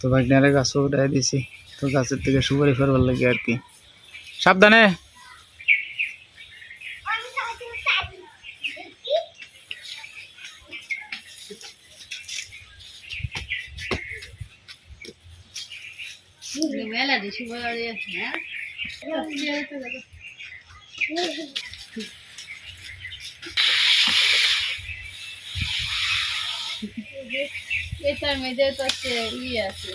তো ভাগনারে গাছও উঠাই দিছি। তো গাছের থেকে সুপারি ফেরবার লাগে আর কি। সাবধানে। মেলা দিছি বলে হ্যাঁ? এটার মধ্যে তো আছে ই আছে।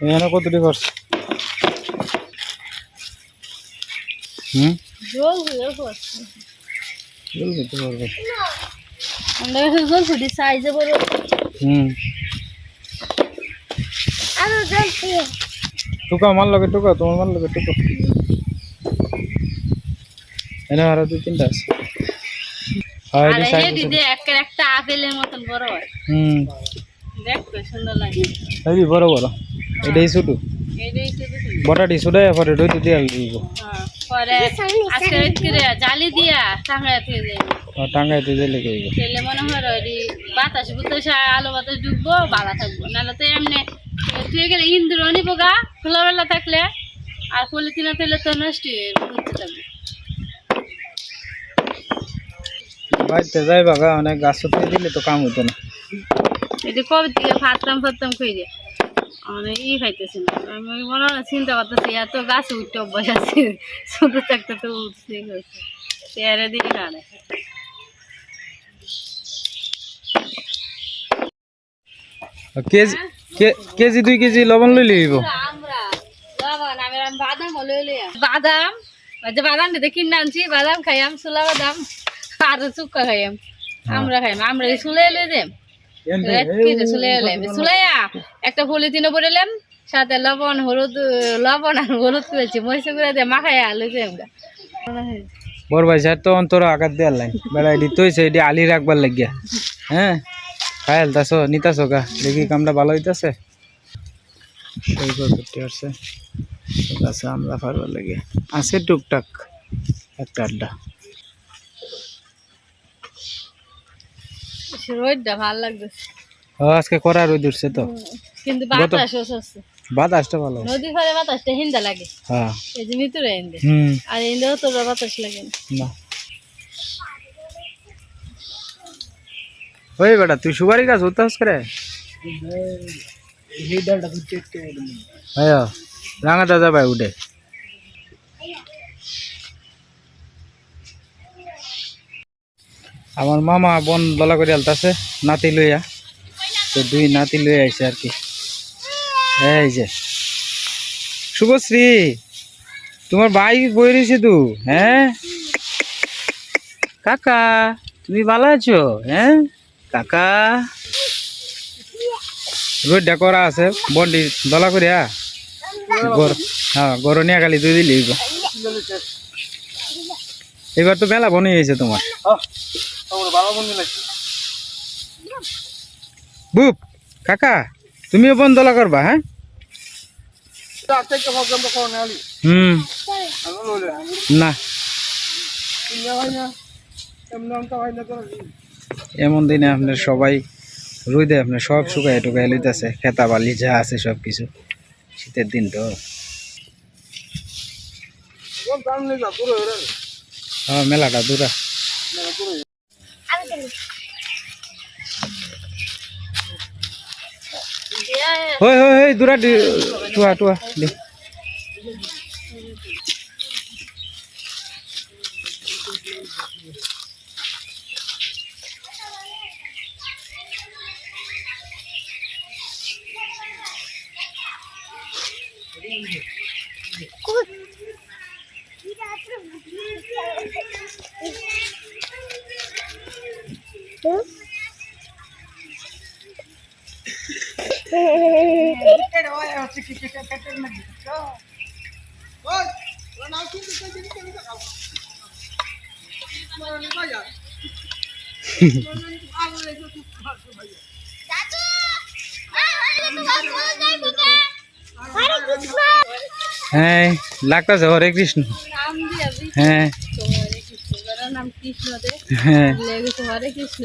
এখানে কতটি করছে? হুম? জল হয়ে পড়ছে জল দিতে পারবে। আমরা কাছে জল ফুটি সাইজে বড়। হুম। আরও জল দিয়ে টুকা মার লগে টুকা তোমার মার লগে টুকা। এনে আরও দুই তিনটা আছে। হ্যাঁ আর এটি এই সাইড দিদি একটা একটা আপেলের মতন বড় হয়। হুম। দেখতে সুন্দর লাগে। বড় বড়। এটাই শুধু শুধু। বটাটি ছোট। পরে রইতে দিয়ে দিব। হ্যাঁ, পরে আজকে করে জালি দিয়া টাঙ্গায় থেকে কে তেলে মনে হয় বাতাস বুতাস আলো বাতাস ডুববো ভালো থাকব। নাহলে তো এমনি তুই গেলে ইন্দুর নিবো গা খোলাবেলা থাকলে আর পলিথিনে তেলে তো নষ্ট হয়ে ঘুরতে থাকবে বাড়িতে যাই বাগা অনেক গাছ উঠিয়ে দিলে তো কাম হতো না। এটি কবে থেকে অনেক ই খাইতেছি না। আমি মনে হয় চিন্তা করতেছি এত গাছ উঠতে অভ্যাস আছে ছোট থাকতে তো উঠছে তেরে দিয়ে কানে কেজি কে- কেজি দুই কেজি লবণ লই আমি বাদাম বাদাম কিনে আনছি বাদাম খাইয়াম সুলা বাদাম আর চুক্কা খাইয়াম। আমরা খাইম আমরা সুলে লই দেম সুলে সুলাইয়া একটা পলিথিনে পড়েলাম সাথে লবণ হলুদ লবণ আর হলুদ করেছি মহিষ করে দিয়ে মাখাইয়া লই দেম বড় ভাই স্যার তো অন্তর আঘাত দেওয়ার লাইন বেড়া এটি তৈছে এটি আলি রাখবার লাগিয়া। হ্যাঁ? খায়াল তাছো নিতাছো গা দেখি কামটা ভালো হইতাছে? সেই করতে আসছে গাছে আমরা ফারবার লাগে আছে টুকটাক একটা আড্ডা। রোদটা ভালো লাগতেছে। আজকে করা রোদ উঠছে তো। কিন্তু বাতাস আছে বাতাসটা ভালো আছে। নদী বাতাসটা হিন্দা লাগে। হ্যাঁ। এই যে মিতুরে হিন্দে। আর হিন্দেও তো বাতাস লাগে না। ওই বেটা তুই সুপারি গাছ উঠতে করে? হ্যাঁ রাঙা দাদা ভাই উঠে। আমার মামা বন দলা করে আলতাছে নাতি লইয়া। তো দুই নাতি লইয়া আইছে আর কি। এই যে। শুভশ্রী তোমার ভাই বই রয়েছে তো? হ্যাঁ? কাকা তুমি ভালো আছো? হ্যাঁ? কাকা রোডটা করা আছে, বন্ডি দলা করিয়া। হ্যাঁ গরু নিয়ে খালি দুই দিলি। এবার তো মেলা বনে হয়েছে তোমার। বুপ কাকা, তুমিও বন দলা করবা হ্যাঁ? হুম। না। এমন দিনে আপনার সবাই রুইদে আপনার সব শুকায় টুকায় লইতেছে খেতা বালি যা আছে সব কিছু শীতের দিন তো। হ্যাঁ মেলাটা দূরা। হই হই হই দূরা টুয়া টুয়া হ্যাঁ লাগতেছে হরে কৃষ্ণ নাম দিয়া দিই হ্যাঁ তো হরে কৃষ্ণ যারা নাম কৃষ্ণ দে। হ্যাঁ। লেগেছে হরে কৃষ্ণ।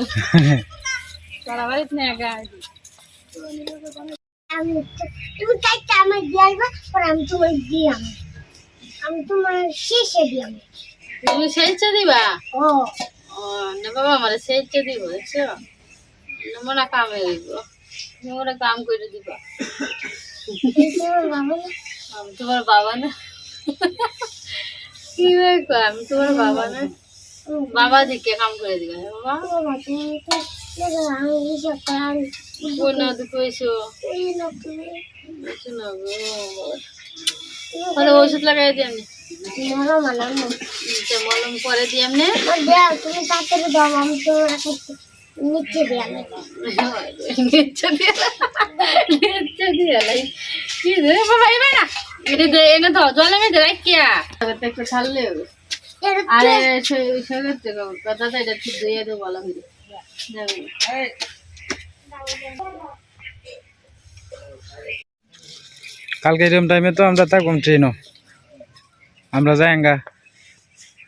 তারা বাড়িতে নিয়ে গায়ে। তুমি চারটা আমার দিয়ে আসবা পর আমি তোমার দিয়ে আমি আমি তোমার শেষে দিয়ে আমি তুমি সেলছে দিবা? ও। না বাবা আমার সেলছে দিব দেখছ মনে কামে দিব। তোমরা কাম করে দিবা। তুমি তোমার বাবা না? আমি তোমার বাবা না। কি? আমি তোমার বাবা না। বাবা দিকে কাম করে দিবা। বাবা বাবা তুমি তো দেখো আমি হিসাব করে আমি কোন না তো কইছো এই না তুমি কিছু না গো তাহলে ওষুধ লাগাই দিই আমি নিচে মলম করে দেও তুমি তাড়াতাড়ি দাও আমি তোমার কাছে নিচে দিয়ে দিয়ে দিয়ে না এটা এনে তো একটু আরে সেগুলো থেকে কথা এটা ঠিক দিয়ে দেবো বলা হইলে। কালকে এরকম টাইমে তো আমরা থাকব ট্রেনও। আমরা যাইঙ্গা।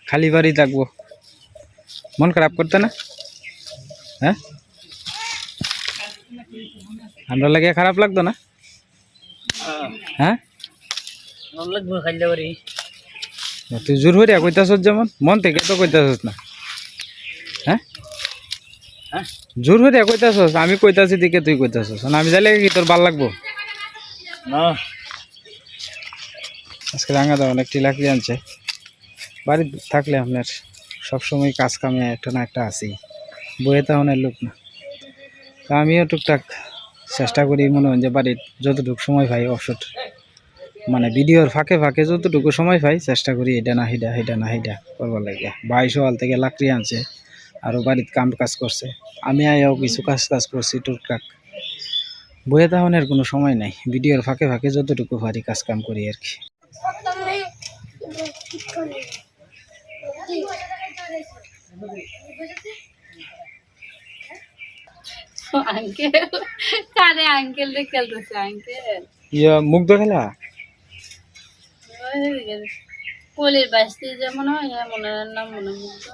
খালি বাড়ি থাকব। মন খারাপ করতে না? হ্যাঁ? আমরা লাগে খারাপ লাগতো না? হ্যাঁ। তুই জোর হইয়া কইতাছ যেমন মন থেকে তো কইতাছ না। হ্যাঁ? জোর হইয়া কইতাছ আমি কইতাছি দিকে তুই কইতাছ আমি যাইলে কি তোর ভালো লাগবো? আজকে রাঙা দা অনেক টিলাকি আনছে। বাড়ি থাকলে আপনার সবসময় কাজ কামে একটা না একটা আছেই। বইয়ে তাহনের লোক না। তা আমিও টুকটাক চেষ্টা করি মনে হয় যে বাড়ির যতটুকু সময় ভাই অবসর মানে ভিডিওর ফাঁকে ফাঁকে যতটুকু সময় পাই চেষ্টা করি এটা না হিডা হিডা না হিডা করবার লাগে। ভাই সকাল থেকে লাকড়ি আনছে আরও বাড়ির কাম কাজ করছে। আমি আয়াও কিছু কাজ কাজ করছি টুকটাক। বইয়ে তাহনের কোনো সময় নাই। ভিডিওর ফাঁকে ফাঁকে যতটুকু পারি কাজ কাম করি আর কি। ঠিক করে আঙ্কেল কারে আঙ্কেল খেলতেছে আঙ্কেল? মুগ্ধ খেলা? পোলের যেমন হয় এমন মনে মুগ্ধ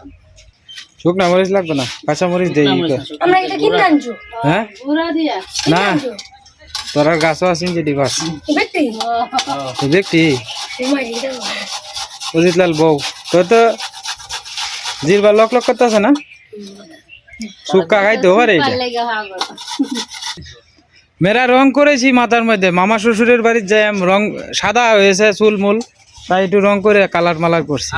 শুকনা মরিচ লাগবে না? কাঁচা মরিচ দেই আমরা এটা কিনে আনছো? হ্যাঁ? দিয়া। না। তোর গাছও আছেন যেটি গাছ ব্যক্তি তুই দেখতি অজিত লাল বউ তোর তো জিরবার লক লক করতেছে না? শুক্কা খাইতে পারে এটা? মেরা রং করেছি মাথার মধ্যে। মামা শ্বশুরের বাড়ির যাই আমি রং সাদা হয়েছে চুল মুল তাই একটু রং করে কালার মালার করছি।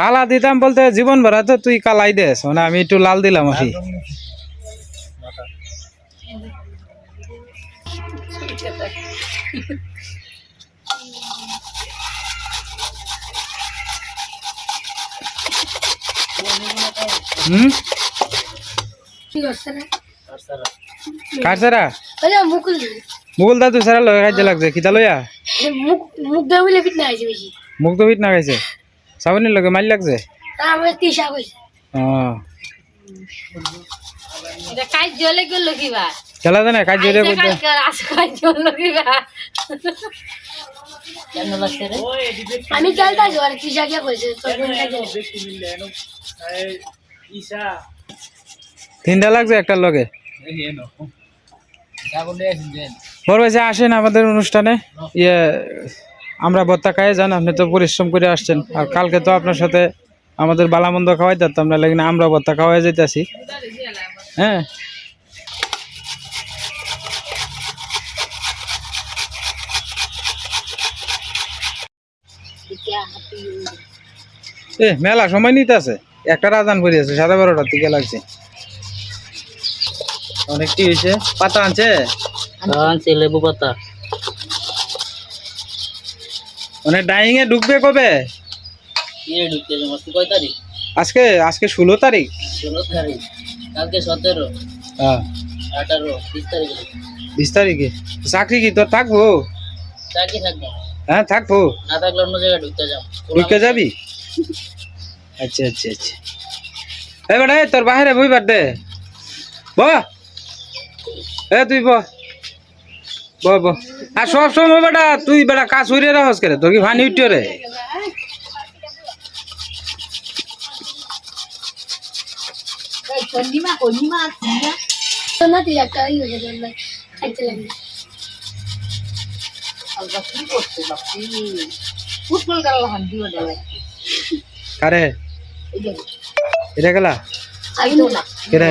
কালা দিতাম বলতে জীবন ভরা তো তুই কালাই দেস মানে আমি একটু লাল দিলাম আর কি। হুম? ঠিক আছে কার সারা? আরে মুকুল দিবি মুগুল দাদু সারা লয়ে খাইতে লাগছে কিতা লইয়া? মুখ মুখ দেওয়া বলে ফিট না আছে বেশি। মুখ তো ফিট না খাইছে সাবনের লগে মারি লাগছে? তা আমার তিসা কইছে। ও। এটা কাজ জলে গেল কিবা? খেলা জানে কাজ জোরে করতে। কালকে আসে কাজ লাগছে রে আমি আছি আর তিসা কে কইছে তিনটা লাগছে একটা লগে? ভাই আসেন আমাদের অনুষ্ঠানে ইয়ে আমরা ভত্তা খাই যান আপনি তো পরিশ্রম করে আসছেন। আর কালকে তো আপনার সাথে আমাদের বালামন্দ খাওয়াই দিতাম না লেকিন আমরা ভত্তা খাওয়াই যেতেছি হ্যাঁ। এ, মেলা সময় নিতে আছে একটা রাজান আছে সাড়ে বারোটার দিকে লাগছে। অনেকটি হয়েছে? পাতা আনছে? আনছে লেবু পাতা। মানে ডাইং এ ঢুকবে কবে ঢুকতে কয় তারিখ? আজকে আজকে ষোলো তারিখ। ষোলো তারিখ। কালকে সতেরো। হ্যাঁ। আঠারো বিশ তারিখ। বিশ তারিখে? চাকরি কি তোর থাকব? চাকরি থাকব। হ্যাঁ থাকব। না থাকলে অন্য জায়গায় ঢুকতে যাব ঢুকে যাবি? আচ্ছা আচ্ছা আচ্ছা। এই তোর বাহিরে বইবার দে। ব এ তুই ব। ব ব। আর সব সময় বেটা তুই বেটা কাজ হইরে রাখস করে? তোর কি ভানি উঠিও রে? ইয়ে হয়ে গেল কারে? এটা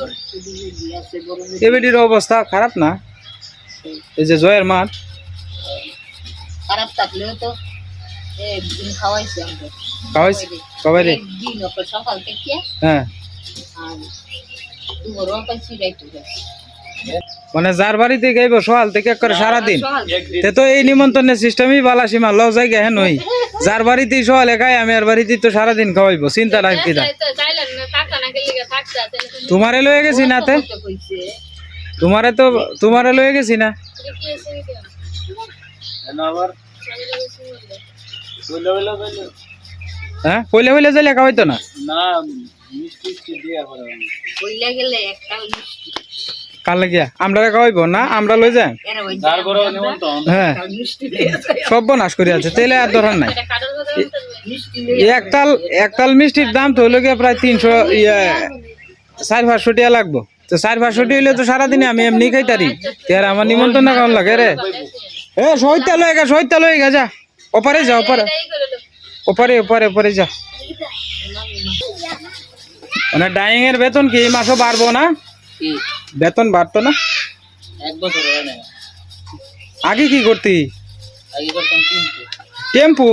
করে। অবস্থা খারাপ না? এই যে জয়ের মাঠ। খারাপ থাকলেও তো একদিন খাওয়াইছি আমাকে খাওয়াইছি? রে? একদিন ওকে সকাল থেকে। হ্যাঁ। আর দুপুরও পাইছি রাইতে মানে যার বাড়িতে গাইব সকাল থেকে করে সারাদিন। তে তো এই নিমন্ত্রণের সিস্টেমই বালা সীমা ল জায়গা হ্যাঁ নই। যার বাড়িতেই সকালে একাই আমি আর বাড়িতেই তো সারাদিন খাওয়াইবো চিন্তা রাখবি না তোমারে লয়ে গেছি না তে? তোমারে তো তোমারে লয়ে গেছি না? হ্যাঁ পইলে পইলে যাইলে খাওয়াইতো না? না মিষ্টি মিষ্টি দিয়ে বইলা গেলে একটা মিষ্টি। কাল লাগিয়া? আমরা খাওয়াইবো না? আমরা লই যাই। এরা ওই তারপরে নিমন্ত্রণ। হ্যাঁ। মিষ্টি দিয়ে সব নাশ করে আছে তেলে আর দরকার নাই। একতাল একতাল মিষ্টির দাম তো হইল গিয়া প্রায় তিনশো ইয়ে চার পাঁচশো টিয়া লাগবো। তো চার পাঁচশো টিয়া হইলে তো সারাদিনে আমি এমনি খাইতারি। আর আমার নিমন্ত্রণ না কেমন লাগে রে? এ সহিতা লয়ে গা সহিতা লয়ে গা যা। ওপারে যা ওপারে। ওপারে ওপারে ওপারে যা। মানে ডাইং এর বেতন কি এই মাসও বাড়বো না? বেতন বাড়তো না? এক বছর হয় না আগে কি করতি? আগে করতাম তিনটে। টেম্পু?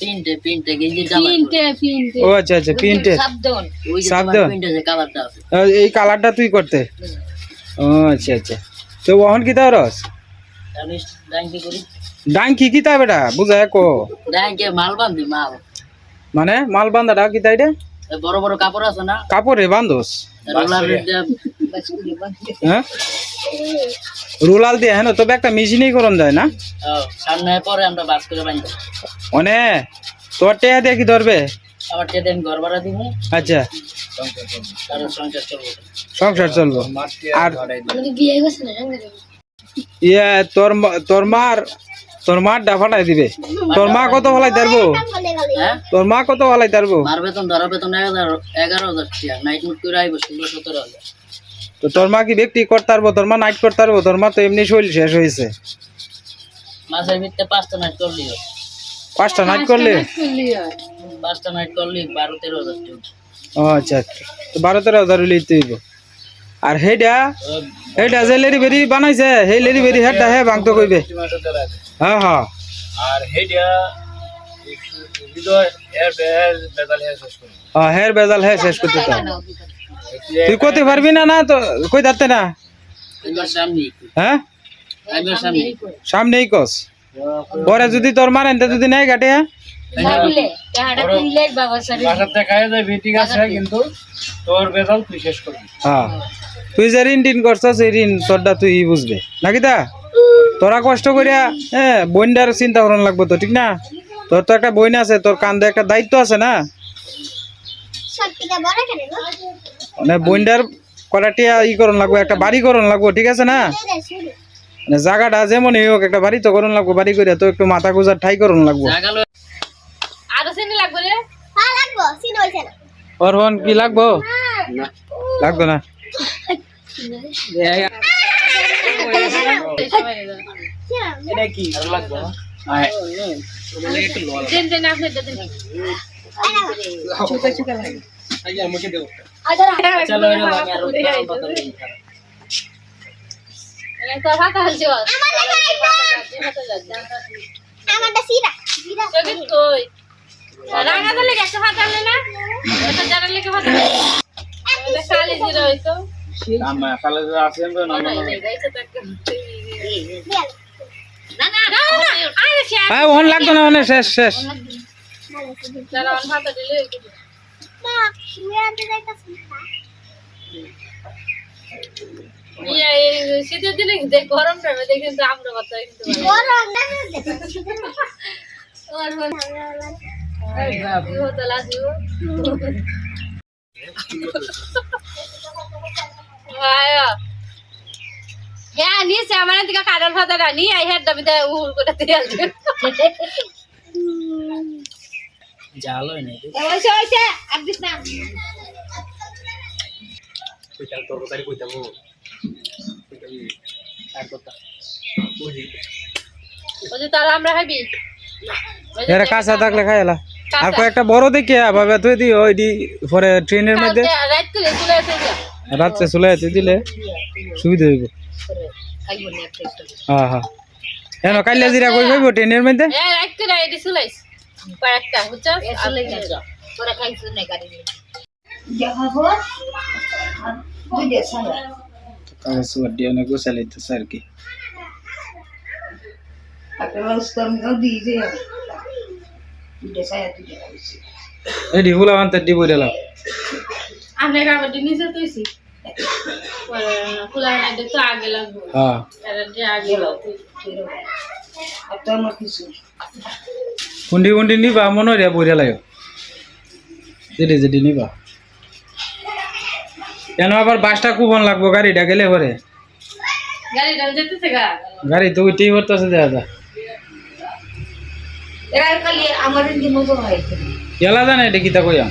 তিনটে তিনটে গেঞ্জি জামা তিনটে তিনটে ও আচ্ছা আচ্ছা পিন্টে। সাবধান। ওই যে সাত তোমার দেওয়া? প্রিন্টে যে কালারটা আছে। এই কালারটা তুই করতে? ও আচ্ছা আচ্ছা। তো ওহন কি তাও রস? আমি ডাঙ্কি করি। ডাং কি কি তা বেটা? বুঝা কো ডাঙ্কে মাল বান্ধি মাল। মানে মাল বান্ধাটা কি তাই রে এই বড় বড় কাপড় আছে না? কাপড়ে বান্ধোস রোলার দিয়ে হ্যাঁ? রুলাল দিয়ে হ্যাঁ তবে একটা মেশিনেই করন যায় না? সামনে পরে আমরা বাস করে বান্ধি অনে তোর টেয়া দিয়ে কি ধরবে? আবার টেতে আমি ঘর ভাড়া দিব। আচ্ছা। সংসার চলবো। আর ইয়ে তোর তোর মার তোর মার ডাফাটাই দিবে। তোর মা কত ভালাই তারবো? হ্যাঁ? তোর মা কত ভালাই তারবো? মার বেতন ধরা বেতন এগারো হাজার টাকা। নাইট মুট করে আইবো ষোলো সতেরো হাজার। তো তোর মা কি ব্যক্তি করতে পারব তোর মা নাইট করতে পারব তোর মা তো এমনি শরীর শেষ হয়েছে। মাসের ভিত্তে পাঁচটা নাইট করলি পাঁচটা নাইট করলে? পাঁচটা নাইট করলি বারো তেরো হাজার টাকা। ও আচ্ছা তো বারো তেরো হাজার হইলে তুইব আর হেডা? হেডা যে লেরি বেরি বানাইছে সেই লেরি বেরি হেডটা হে ভাঙতো কইবে। হ্যাঁ হ্যাঁ। আর হেডিয়া হের হ্যাঁ হের বেজাল হে শেষ করতে তো তুই করতে পারবি না না তো কই যাতে না? হ্যাঁ? সামনেই কস। পরে যদি তোর মারেন তে যদি নাই কাটে হ্যাঁ? আছে কিন্তু তোর বেদাল তুই শেষ করবি। হ্যাঁ। তুই যে ঋণ টিন করছস সেই ঋণ তোরটা তুই বুঝবে। নাকি তা? তোরা কষ্ট করিয়া হ্যাঁ বইনটার চিন্তা করন লাগবো তো ঠিক না? তোর তো একটা বইন আছে তোর কান্দে একটা দায়িত্ব আছে না? মানে বইনটার কটাটিয়া ই করন লাগবো একটা বাড়ি করন লাগবো ঠিক আছে না? মানে জায়গাটা যেমনই হোক একটা বাড়ি তো করন লাগবো বাড়ি করে তো একটু মাথা গুজার ঠাই করন লাগবো। লাগবে রে? হ্যাঁ লাগবো চিনি হইছে কি লাগবো? লাগতো না। এটা কি লাগবে। দেন দেন আপনি দেন চলো এটা লাগে আর উত্তর কথা ভাত হালছি আমারটা সিরা সিরা কই রাঙা লেগে একটা ভাত আনলে না এটা জানার লেগে ভাত ওহন লাগতো না ওনে শেষ শেষ শীতের দিনে গরম টাইমে দেখে কিন্তু আমরা ভাত কিন্তু ওর হ্যাঁ নিছে আমার দিকে কারণ ভাতা রানি আই হেড দাবি দে উল করে তেল জাল হয় না ওইছে ওইছে আর দিস না। তরকারি কইতাম আর কথা। ওই যে তারা আমরা খাবি এরা কাঁচা থাকলে খাইলা আর কয়েকটা বড় দেখে ভাবে তুই দি ওইটি পরে ট্রেনের মধ্যে। রাত করে চলে আসে রাত্রে চলে তুই দিলে সুবিধা হইব। হ্যাঁ হ্যাঁ। কেন কাইলে জিরা কই হইব ট্রেনের মধ্যে? হ্যাঁ রাত আর কি এডি ফুলা বানতে দিব দিলাম আমরা কাগজটি নিচে তুইছি খোলা তো আগে লাগবে হ্যাঁ এরা যে আগে লাগবে কুন্ডি কুন্ডি নিবা মনে হয় বইরা লাগে যেটি যেটি নিবা কেন আবার বাসটা কুপন লাগবো গাড়িটা গেলে পরে গাড়ি ডাল যেতেছে গা গাড়ি তো উইটেই করতেছে দেখা যা এলা জানে এটা কিতা কইয়া?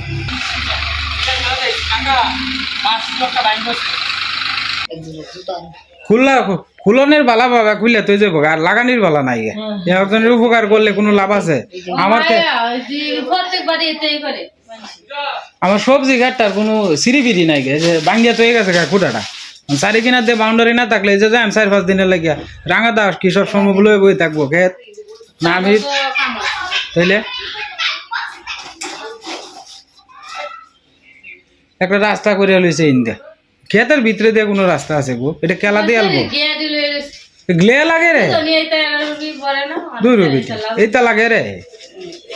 খুললা খুলনের বালা বাবা খুললে তুই যাব আর লাগানির বালা নাই গে। একজনের উপকার করলে কোনো লাভ আছে? আমার আমার সবজি ঘাটটার কোনো সিঁড়ি নাই গে। যে বাঙ্গিয়া তো গেছে গা খুঁটাটা। চারি কিনার দিয়ে বাউন্ডারি না থাকলে যে যাই চার পাঁচ দিনের লাগিয়া রাঙা দাস কি সব সময় বলে বই থাকব খেত। না আমি তাইলে? একটা রাস্তা করে লইছে ইন্দা ক্ষেতের ভিতরে দিয়ে কোনো রাস্তা আছে গো? এটা কেলা দিয়ে আলবো? গ্লে লাগে রে। দুই রুবি এইটা লাগে রে।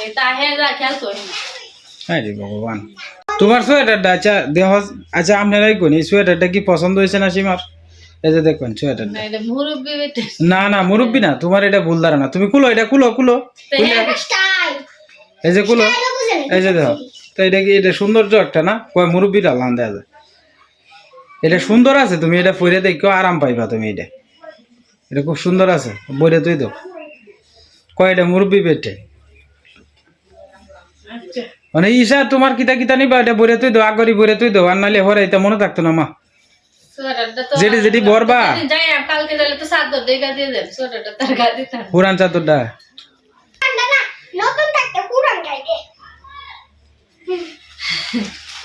এটা হে যা খেয়াল করি আরে ভগবান। তোমার সোয়েটারটা আচ্ছা দেহ আচ্ছা আপনারাই কোন? এই সোয়েটারটা কি পছন্দ হয়েছে না সীমার? এই যে দেখুন সোয়েটারটা না বেটে। না না মুরব্বী না তোমার এটা ভুল ধারণা। তুমি কুলো এটা কুলো কুলো। এই যে কুলো এই যে দেখো তো এটা কি এটা সৌন্দর্য একটা না? কয় মুরব্বীর আল্লাহ দেয়া যায়। এটা সুন্দর আছে তুমি এটা পরে দেখো আরাম পাইবা তুমি এটা। এটা খুব সুন্দর আছে বইরে তুই দাও কয় এটা মুরব্বী পেটে আচ্ছা। মানে ঈশা তোমার কিতা কিতা নিবা এটা বইরে তুই দাও আগরি বইরে তুই দাও আর নালে হরে এটা মনে থাকতো না মা। যেটি যেটি বরবা কালকে তো দিয়ে সোয়েটারটা তার গা দিতাম পুরান চাদরটা। নতুন থাকতে পুরান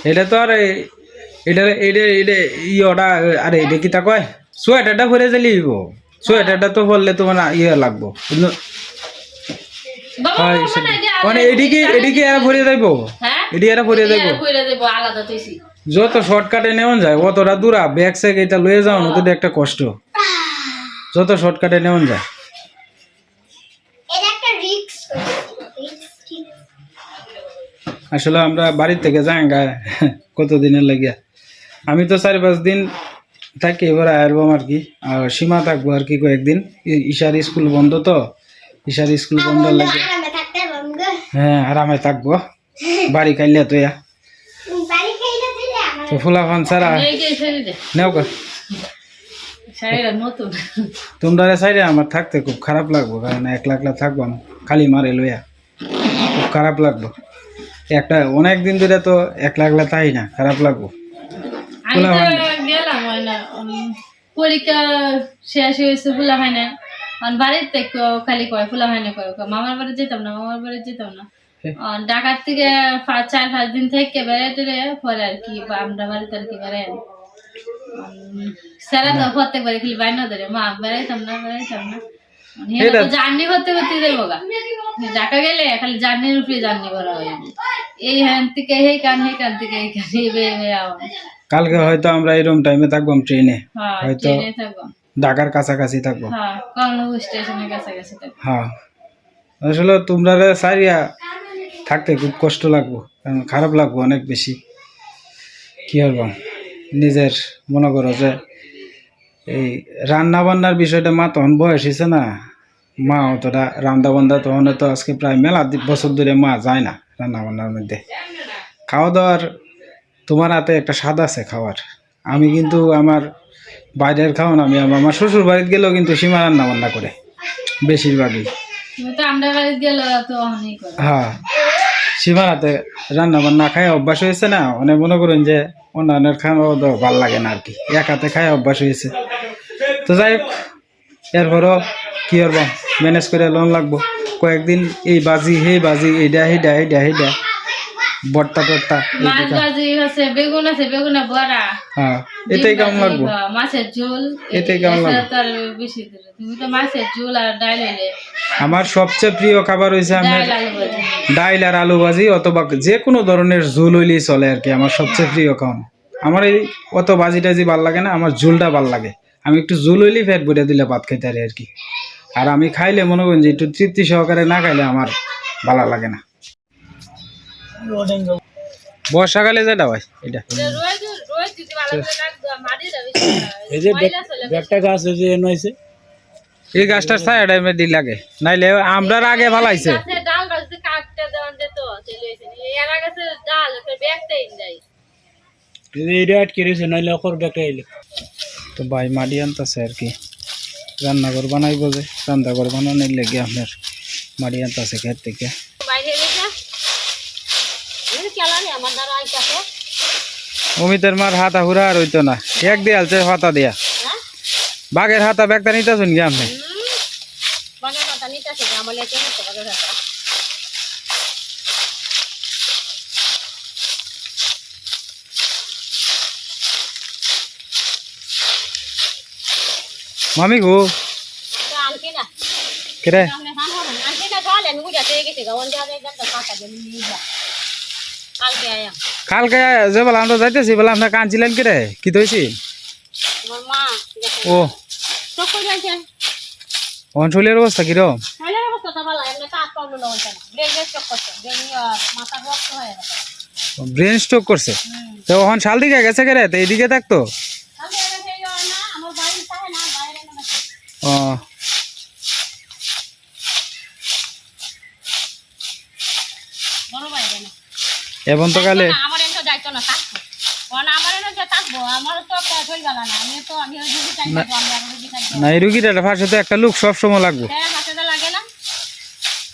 এটা তো আর এটা এটা এটা ইয়েটা আরে এটা কিতা কয়? সোয়েটারটা পরে যাইলে হইব সোয়েটারটা তো পরলে তোমার ইয়ে লাগবো মানে এদিকে এদিকে এরা ভরে যাইব হ্যাঁ এটি এরা ভরে যাইব আলাদা যত শর্টকাটে নেওয়া যায় অতটা দূরা ব্যাগ স্যাগ এটা লয়ে যাও না তো একটা কষ্ট। যত শর্টকাটে নেওয়া যায়। আসলে আমরা বাড়ির থেকে যাই গা কত দিনের লাগিয়া। আমি তো চার পাঁচ দিন থাকি এবার আসব আর কি আর সীমা থাকব আর কি কয়েকদিন। ঈশার স্কুল বন্ধ তো ঈশার স্কুল বন্ধ লাগে। হ্যাঁ আরামে থাকব। বাড়ি কাইলে তো ইয়া বাড়ি খাইলে দিলে আমার তো ফুলা শাড়ি দে। নেও তোমরা সাইডে আমার থাকতে খুব খারাপ লাগবো কারণ এক লাখ লাখ থাকব আমি খালি মারে লইয়া। খুব খারাপ লাগবো। একটা অনেক দিন ধরে তো এক লাখ লাখ তাই না খারাপ লাগবো। না পরীক্ষা শেষ হয়েছে ফুলা হয় না বাড়ির থেকে খালি কয় ফুলা হয় না কয় মামার বাড়ি যেতাম না মামার বাড়ি যেতাম না। ঢাকার থেকে পাঁচ চার পাঁচ দিন থেকে বেড়ে বেড়াতে পরে আর কি আমরা বাড়িতে আর কি স্যারা তো প্রত্যেকবার খালি বাইনা ধরে। মা বেড়াইতাম না বেড়াইতাম না। জার্নি করতে করতে যাব গা। ঢাকা গেলে খালি জার্নির উপরে জার্নি করা হয়। এই হ্যান থেকে এই কান এই কান থেকে এই কান কালকে হয়তো আমরা এরকম টাইমে থাকব ট্রেনে। হ্যাঁ হয়তো ঢাকার কাছাকাছি থাকব। হ্যাঁ স্টেশনের কাছাকাছি থাকি হ্যাঁ। আসলে তোমরা সারিয়া থাকতে খুব কষ্ট লাগবো কারণ খারাপ লাগবো অনেক বেশি। কি আর নিজের মনে করো যে এই রান্না বান্নার বিষয়টা মা তখন বয়স হয়েছে না মা অতটা রান্না বান্না তখন তো আজকে প্রায় মেলা বছর ধরে মা যায় না রান্না বান্নার মধ্যে। খাওয়া দাওয়ার তোমার হাতে একটা স্বাদ আছে খাওয়ার। আমি কিন্তু আমার বাইরের খাওয়ান আমি আমার শ্বশুর বাড়িতে গেলেও কিন্তু সীমা রান্না বান্না করে বেশিরভাগই। হ্যাঁ। সীমার হাতে রান্না বান্না খায় অভ্যাস হয়েছে না অনেক মনে করেন যে অন্যান্যের খাওয়া তো ভালো লাগে না আর কি। এক হাতে খায় অভ্যাস হয়েছে। তো যাই হোক, এরপরও কী করব? ম্যানেজ করে লোন লাগবো। কয়েকদিন এই বাজি হে বাজি এই ডাহি হেডা হেডা হেডা বট্টা টট্টা মাছ ভাজি আছে বেগুন আছে বেগুনে বড়া। হ্যাঁ এটাই কেমন লাগবো? মাছের ঝোল এটাই কেমন লাগবে? বেশি তুমি তো মাছের ঝোল আর ডাল হইলে আমার সবচেয়ে প্রিয় খাবার হয়েছে আমার ডাল ডাইল আর আলু ভাজি অথবা যে কোনো ধরনের ঝোল হইলেই চলে আর কি আমার সবচেয়ে প্রিয় খাওয়ান। আমার এই অত ভাজি টাজি ভালো লাগে না আমার ঝোলটা ভালো লাগে। আমি একটু ঝোল হইলেই ফ্যাট বইটা দিলে ভাত খাইতে আর কি। আর আমি খাইলে মনে করেন যে একটু তৃপ্তি সহকারে না খাইলে আমার ভালো লাগে না। বর্ষাকালে যেটা হয় এটা। এই যে। একটা গাছ আছে এনে হয়েছে। এই গাছটার ছায়া টাইমে দি লাগে। নাইলে আমরার আগে ভালাইছে। তো ভাই মাটি আনতেছে আর কি। রান্নাঘর বানাইবো যে রান্নাঘর বানানোর লেগে আপনার মাটি আনতেছে খেত থেকে। অমিতের মার হাতা হুরা আর হইতো না এক দিয়ালছে হাতা দিয়া হ্যাঁ বাঘের হাতা ব্যাগটা নিতে শুন কি আপনি বাগান মাথা নিতেছে আমার লেগে নিতে বাগান হাতা মামি গো তো আনকি না কেরে সামনে হান হবে আনকি না গালে আমি বুঝা থেকে গেছে গাওন যাবে একদম তো ফাঁকা দিয়ে নিয়ে যা কালকে আয়া কালকে যে বলে আমরা যাইতেছি বলে আপনার কাঁদছিলেন কেরে? কি তৈছি ও। অঞ্চলের অবস্থা ওইটা ব্রেন স্ট্রোক করছে তো ওখান শাল দিকে গেছে কেরে? তো এইদিকে থাকতো? ও। এখন তো কালে আমার এনে যাইতো না থাকব। আমার এনে যে থাকব আমার তো চলে গেল না। আমি তো আমি ওই রুগী চাই না এই রুগীটার পাশে তো একটা লোক সব সময় লাগবো। হ্যাঁ হাতে তো লাগে না।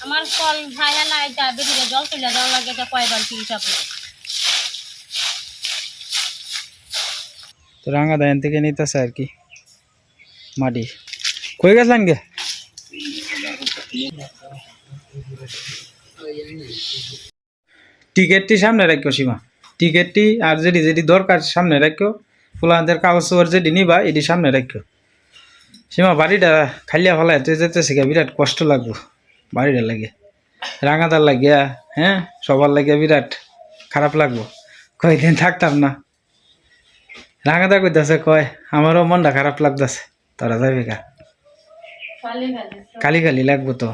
আমার কল ভাই না এটা বেরিয়ে জল তুলে দেওয়া লাগে এটা কয় বালতি হিসাবে তো রাঙা দায়ন থেকে নিতেছে আর কি মাটি। কই গেছিলেন গে? টিকিটটি সামনে রাখো সীমা। টিকিটটি আর যেটি যেটি দরকার সামনে রাখো ফুলানদের কাগজ চোর যেটি নিবা এটি সামনে রাখো সীমা বাড়িটা খালিয়া ফেলায় তুই যেতেছি গা বিরাট কষ্ট লাগবো। বাড়িটা লাগে রাঙাদার লাগিয়া হ্যাঁ? সবার লাগে বিরাট খারাপ লাগবো। কয়েকদিন থাকতাম না। রাঙাদা কইতাছে কয় আমারও মনটা খারাপ লাগতেছে। তোরা যাবি কালি কালি লাগবো তো।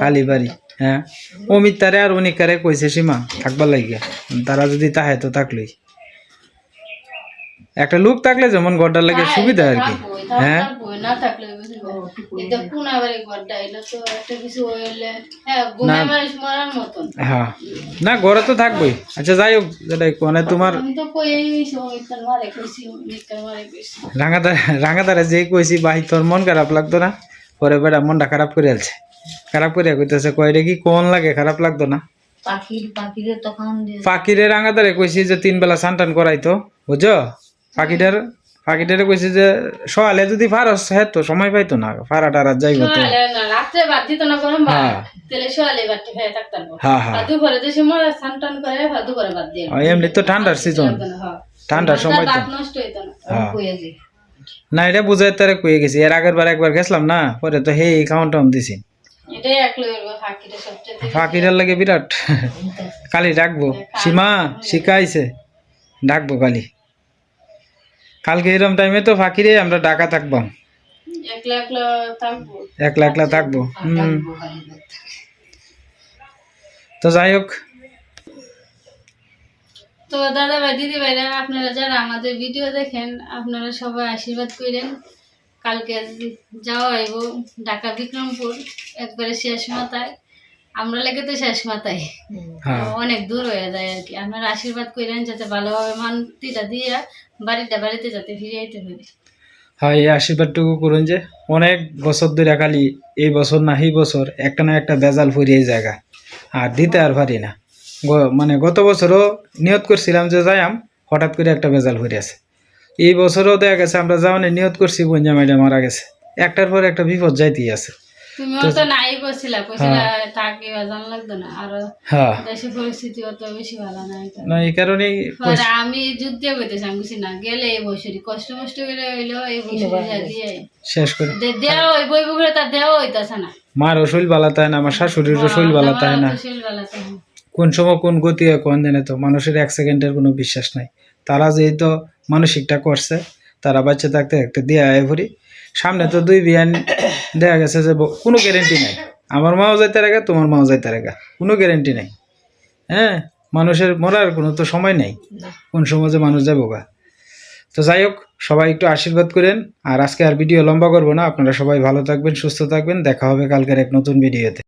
কালি বাড়ি হ্যাঁ। অমিত তারে আর অনিক কারে কইছে সীমা থাকবার লাগিয়া। তারা যদি তাহে তো থাকলই। একটা লোক থাকলে যেমন গড্ডার লাগে সুবিধা আর কি হ্যাঁ। না থাকলে এটা কোনা বাড়ি গড্ডা এলো তো একটা কিছু হইলে হ্যাঁ হ্যাঁ। না ঘরে তো থাকবোই। আচ্ছা যাই হোক মানে তোমার রাঙাদার রাঙাদারে যে কইছি ভাই তোর মন খারাপ লাগতো না পরে বেড়া মনটা খারাপ করে আলছে। খারাপ করে কইতেছে কয়টা কি কোন লাগে? খারাপ লাগতো না। পাখির পাখিরে তখন দিয়ে পাখিরে রাঙাদারে কইছি যে তিন বেলা স্নান টান করাইতো বুঝছ? পাখিটার পাখিটারে কইছি যে সকালে যদি ফারস হ্যাঁ তো সময় পাইতো না ফারা টারা যাইব তো। হ্যাঁ। হ্যাঁ হ্যাঁ। এমনি তো ঠান্ডার সিজন হ্যাঁ। ঠান্ডার সময় তো। ভাত নষ্ট হইতো না। হ্যাঁ। না এটা বুঝাই তারে কয়ে গেছি। এর আগের বার একবার গেছিলাম না পরে তো হে খাওয়ান টাউন দিছি। ফাঁকিটার লাগে বিরাট। কালি ডাকবো। সীমা শিখাইছে। ডাকবো কালি। কালকে এরম টাইমে তো ফাঁকিরে আমরা ডাকা থাকবাম। একলা একলা থাকব। হুম। তো যাই হোক। তো দাদা ভাই দিদি ভাইরা আপনারা যারা আমাদের ভিডিও দেখেন আপনারা সবাই আশীর্বাদ করেন। কালকে যাওয়া হইব ঢাকা বিক্রমপুর একবারে শেষ মাথায়। আমরা লেগে তো শেষ মাথায়। হ্যাঁ। অনেক দূর হয়ে যায় আর কি। আপনারা আশীর্বাদ করেন যাতে ভালোভাবে মানতিটা দিয়ে বাড়িটা বাড়িতে যাতে ফিরে আইতে পারি। হয় এই আশীর্বাদটুকু করুন যে অনেক বছর ধরে খালি এই বছর না এই বছর একটা না একটা বেজাল ফুরি এই জায়গা। আর দিতে আর পারি না। মানে গত বছরও নিয়ত করছিলাম যে যাইয়াম হঠাৎ করে একটা বেজাল ফুরি আছে এই বছরও দেখা গেছে আমরা যাওয়ানে নিয়ত করছি বঞ্জা মাইডা মারা গেছে। একটার পর একটা বিপদ যাইতেই আছে। তুমিও তো নাই করছিলা কইছিলা থাকি জান লাগতো না আর হ্যাঁ। পরিস্থিতি অত বেশি ভালো নাই না এই কারণেই আমি যুদ্ধে কইতেছি আমি বুঝি না গেলে এই বছরই কষ্ট মষ্ট করে হইল এই বছরই দিয়ে। শেষ করে। দে- দেওয়া হই বই বগুড়ে তার দেওয়া হইতাছে না। মার শৈল বালা তাই না আমার শাশুড়ির শৈল বালা তাই না। কোন সময় কোন গতি হয় কোন জানে তো মানুষের এক সেকেন্ডের কোনো বিশ্বাস নাই। তারা যেই তো মানসিকটা করছে তারা বাচ্চা থাকতে থাকতে দিয়ে আয় ভরি। সামনে তো দুই বিয়ান দেখা গেছে যে কোনো গ্যারেন্টি নাই। আমার মাও যাইতে রেগা তোমার মাও যাইতে রেগা কোনো গ্যারেন্টি নাই। হ্যাঁ মানুষের মরার কোনো তো সময় নাই। কোন সময় যে মানুষ যাব গা। তো যাই হোক সবাই একটু আশীর্বাদ করেন। আর আজকে আর ভিডিও লম্বা করব না। আপনারা সবাই ভালো থাকবেন সুস্থ থাকবেন। দেখা হবে কালকের এক নতুন ভিডিওতে